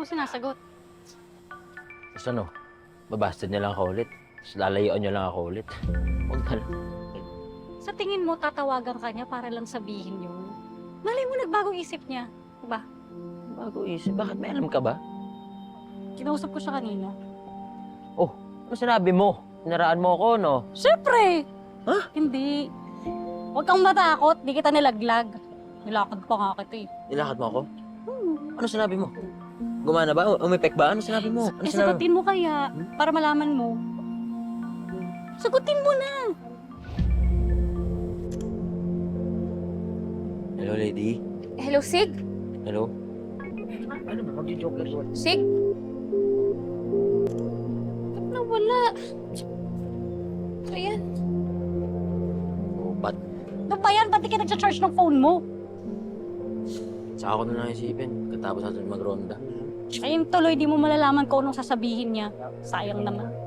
mo sinasagot? Tapos ano, babastard niya lang ako ulit. Tapos lalayuan niya lang ako ulit. Huwag na lang. Sa tingin mo, tatawagan ka niya para lang sabihin yun. Malay mo, nagbagong isip niya. Diba? Bago isip, bakit may alam ka ba? Kinausap ko siya kanina. Ano sinabi mo? Sinaraan mo ako, no? Siyempre! Ha? Hindi. Huwag kang matakot, di kita nilaglag. Nilakad pa nga kita eh. Nilakad mo ako? Hmm. Ano sinabi mo? Gumana ba? Umipek ba? Ano sinabi mo? Ano Eh, sinabi mo? sagutin mo kaya, para malaman mo. Sagutin mo na! Hello, lady. Hello, Sig? Hello? Ano ba? Magjo-joke lang. Sig? Ba't nawala? Ano yan? Oh, ba't? Ano ba yan? Ba't di ka nagsa-charge ng phone mo? Saka ako na lang isipin. Katapos natin magronda. Ayun tuloy, di mo malalaman kung anong sasabihin niya. Sayang naman.